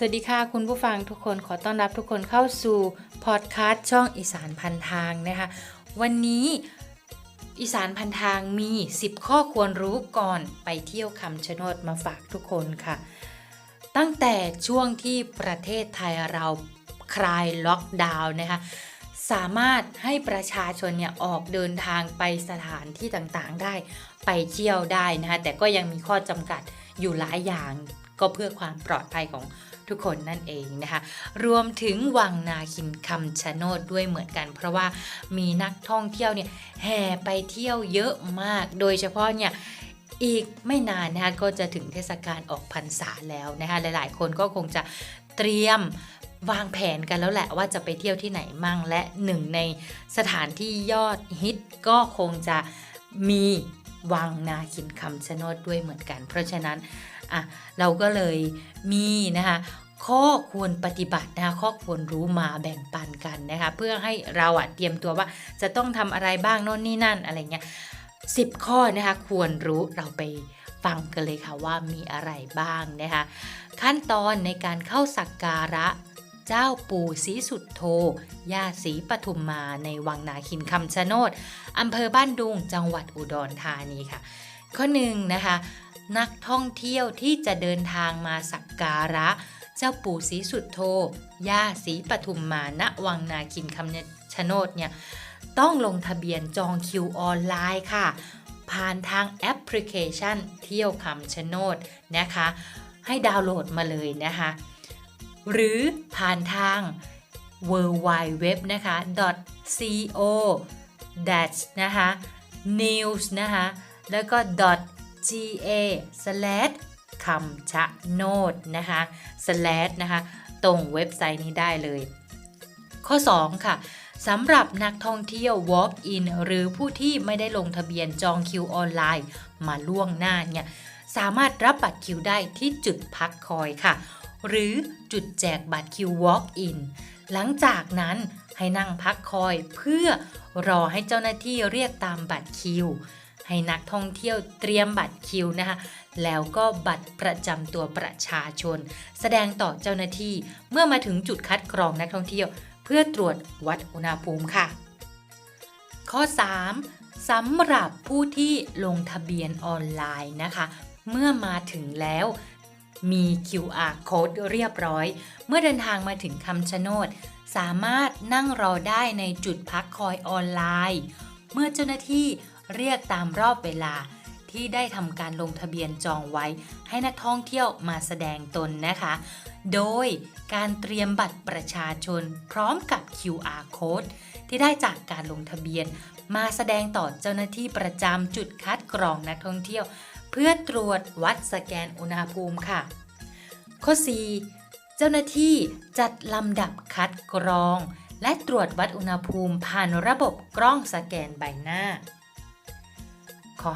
สวัสดีค่ะคุณผู้ฟังทุกคนขอต้อนรับทุกคนเข้าสู่พอดคาสต์ช่องอีสานพันทางนะคะ วันนี้อีสานพันทางมี 10 ข้อควรรู้ก่อนไปเที่ยวคำชะโนดมาฝากทุกคนค่ะ ตั้งแต่ช่วงที่ประเทศไทยเราคลายล็อกดาวน์นะคะสามารถให้ประชาชนเนี่ยออกเดินทางไปสถานที่ต่างๆได้ไปเที่ยวได้นะคะแต่ก็ยังมีข้อจำกัดอยู่หลายอย่างก็เพื่อความปลอดภัยของ ทุกคนนั่นเองนะคะ รวมถึงวังนาคินคำชะโนดด้วยเหมือนกัน เพราะว่ามีนักท่องเที่ยวเนี่ยแห่ไปเที่ยวเยอะมาก โดยเฉพาะเนี่ยอีกไม่นานนะคะก็จะถึงเทศกาลออกพรรษาแล้วนะคะหลายๆ คนก็คงจะเตรียมวางแผนกันแล้วแหละว่าจะไปเที่ยวที่ไหนมั่งและหนึ่งในสถานที่ยอดฮิตก็คงจะมีวังนาคินคำชะโนดด้วยเหมือนกัน เพราะฉะนั้นอะเราก็เลยมีนะคะ ข้อควรปฏิบัตินะคะข้อควรรู้มาแบ่งปันกันนะคะเพื่อให้เราอะเตรียมตัวว่าจะต้องทำอะไรบ้างโน่นนี่นั่นอะไรเงี้ยสิบข้อนะคะควรรู้เราไปฟังกันเลยค่ะว่ามีอะไรบ้างนะคะขั้นตอนในการเข้าสักการะเจ้าปู่ศรีสุดโธย่าศรีปทุมมาในวังนาคินคำชะโนดอำเภอบ้านดุง จังหวัดอุดรธานีค่ะ ข้อหนึ่งนะคะ นักท่องเที่ยวที่จะเดินทางมาสักการะ เจ้าปู่ศรีสุดโธย่าศรีปทุมมาณวังนาคินคำชะโนดเนี่ยต้องลงทะเบียนจองคิวออนไลน์ค่ะ ผ่านทางแอปพลิเคชันเที่ยวคำชะโนดนะคะ ให้ดาวน์โหลดมาเลยนะคะ หรือผ่านทาง w w w นะคะ co dash นะคะ news นะคะ แล้วก็ ga slash ำชะโนดนะคะ slash นะคะตรงเว็บไซต์นี้ได้เลย ข้อ 2 ค่ะสำหรับนักท่องเที่ยว walk in หรือผู้ที่ไม่ได้ลงทะเบียนจองคิวออนไลน์ มาล่วงหน้าเนี่ยสามารถรับบัตรคิวได้ที่จุดพักคอยค่ะ หรือจุดแจกบัตรคิว walk in หลังจากนั้นให้นั่งพักคอยเพื่อรอให้เจ้าหน้าที่เรียกตามบัตรคิว ให้นักท่องเที่ยวเตรียมบัตรคิวนะคะแล้วก็บัตรประจำตัวประชาชน แสดงต่อเจ้าหน้าที่เมื่อมาถึงจุดคัดกรองนักท่องเที่ยว เพื่อตรวจวัดอุณหภูมิค่ะ ข้อ 3. สำหรับผู้ที่ลงทะเบียนออนไลน์นะคะ เมื่อมาถึงแล้วมี QR code เรียบร้อย เมื่อเดินทางมาถึงคำชะโนด สามารถนั่งรอได้ในจุดพักคอยออนไลน์ เมื่อเจ้าหน้าที่ เรียกตามรอบเวลาที่ได้ทำการลงทะเบียนจองไว้ ให้นักท่องเที่ยวมาแสดงตนนะคะ โดยการเตรียมบัตรประชาชนพร้อมกับ QR code ที่ได้จากการลงทะเบียน มาแสดงต่อเจ้าหน้าที่ประจำจุดคัดกรองนักท่องเที่ยว เพื่อตรวจวัดสแกนอุณหภูมิค่ะ ข้อ 4 เจ้าหน้าที่จัดลำดับคัดกรอง และตรวจวัดอุณหภูมิผ่านระบบกล้องสแกนใบหน้า ข้อ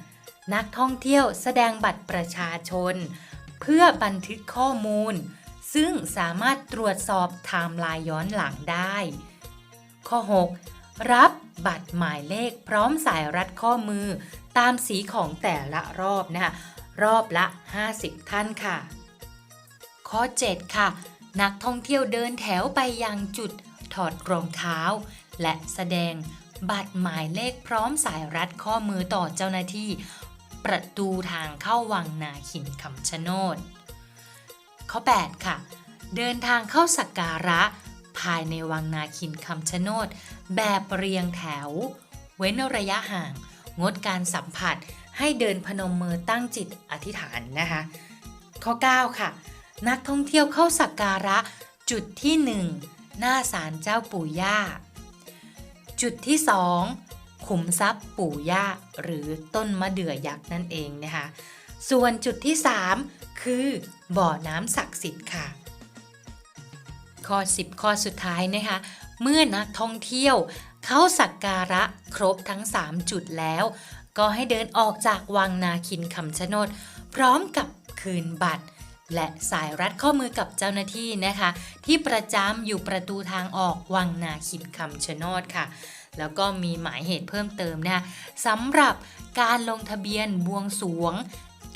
5 นักท่องเที่ยวแสดงบัตรประชาชน เพื่อบันทึกข้อมูล ซึ่งสามารถตรวจสอบไทม์ไลน์ย้อนหลังได้ ข้อ 6 รับบัตรหมายเลขพร้อมสายรัดข้อมือ ตามสีของแต่ละรอบนะคะรอบละ 50 ท่านค่ะ ข้อ 7 ค่ะ นักท่องเที่ยวเดินแถวไปยังจุดถอดรองเท้า และแสดง บัตรหมายเลขพร้อมสายรัดข้อมือต่อเจ้าหน้าที่ ประตูทางเข้าวังนาขินคำชะโนด ข้อ 8 ค่ะ เดินทางเข้าสักการะ ภายในวังนาคินคำชะโนด แบบเรียงแถว เว้นระยะห่าง งดการสัมผัสให้เดินพนมมือตั้งจิตอธิษฐานนะคะ ข้อ 9 ค่ะ นักท่องเที่ยวเข้าสักการะจุดที่ 1 หน้าศาลเจ้าปู่ย่า จุดที่ 2 ขุมทรัพย์ปู่ย่าหรือต้นมะเดื่อยักษ์นั่นเองนะคะส่วนจุดที่ 3 คือบ่อน้ำศักดิ์สิทธิ์ค่ะ ข้อ 10 ข้อสุดท้ายนะคะเมื่อนักท่องเที่ยวเข้าสักการะครบทั้ง 3 จุดแล้ว ก็ให้เดินออกจากวังนาคินคำชะโนด พร้อมกับคืนบัตร และสายรัดข้อมือกับเจ้าหน้าที่นะคะ ที่ประจำอยู่ประตูทางออกวังนาคินคำชะโนดค่ะ แล้วก็มีหมายเหตุเพิ่มเติมนะคะสำหรับการลงทะเบียนบวงสวง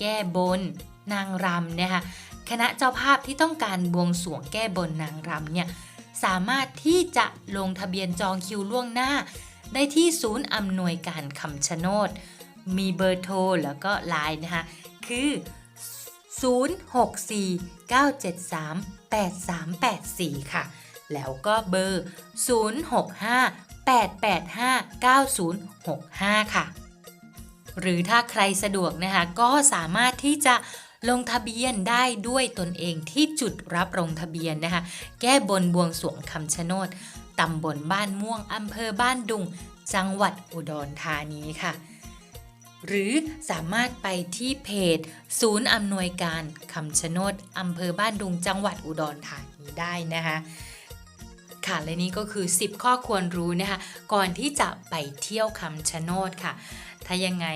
แก้บน นางรำนะคะคณะเจ้าภาพที่ต้องการบวงสวงแก้บนนางรำเนี่ยสามารถที่จะลงทะเบียนจองคิวล่วงหน้า ได้ที่ศูนย์อำนวยการคำชะโนด มีเบอร์โทรแล้วก็ไลน์นะคะคือ 0649738384 ค่ะ แล้วก็เบอร์ 0658859065 ค่ะ หรือถ้าใครสะดวกนะคะ ก็สามารถที่จะลงทะเบียนได้ด้วยตนเองที่จุดรับลงทะเบียนนะคะ แก้บนบวงสวงคำชะโนดตำบลบ้านม่วงอำเภอบ้านดุง จังหวัดอุดรธานีค่ะ หรือสามารถไปที่เพจ ศูนย์อำนวยการคำชะโนดอำเภอบ้านดุงจังหวัดอุดรธานีได้นะคะ ค่ะ และนี่ก็คือ 10 ข้อควรรู้นะคะ ก่อนที่จะไปเที่ยวคำชะโนดค่ะ ถ้ายังไง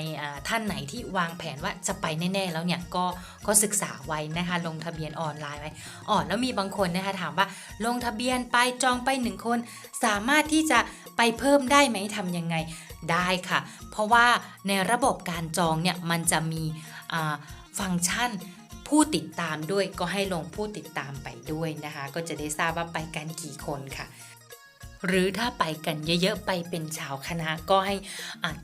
ท่านไหนที่วางแผนว่าจะไปแน่ ๆ แล้วเนี่ยก็ก็ศึกษาไว้นะคะ ลงทะเบียนออนไลน์ไว้อ๋อแล้วมีบางคนนะคะถามว่าลงทะเบียนไปจองไปหนึ่งคน สามารถที่จะไปเพิ่มได้ไหมทำยังไงได้ค่ะ เพราะว่าในระบบการจองเนี่ยมันจะมีอ่าฟังก์ชัน ผู้ติดตามด้วยก็ให้ลงผู้ติดตามไปด้วยนะคะ ก็จะได้ทราบว่าไปกันกี่คนค่ะ หรือถ้าไปกันเยอะๆไปเป็นชาวคณะก็ให้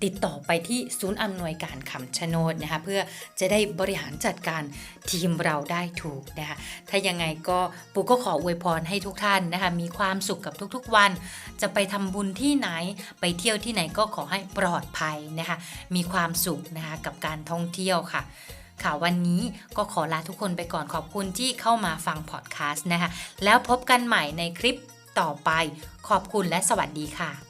ติดต่อไปที่ศูนย์อำนวยการคำชะโนดนะคะเพื่อจะได้บริหารจัดการทีมเราได้ถูกนะคะถ้ายังไงก็ปูก็ขออวยพรให้ทุกท่านนะคะมีความสุขกับทุกๆวัน จะไปทำบุญที่ไหนไปเที่ยวที่ไหนก็ขอให้ปลอดภัยนะคะมีความสุขนะคะกับการท่องเที่ยวค่ะ ค่ะวันนี้ก็ขอลาทุกคนไปก่อนขอบคุณที่เข้ามาฟังพอดแคสต์นะคะ แล้วพบกันใหม่ในคลิปต่อไป ขอบคุณและสวัสดีค่ะ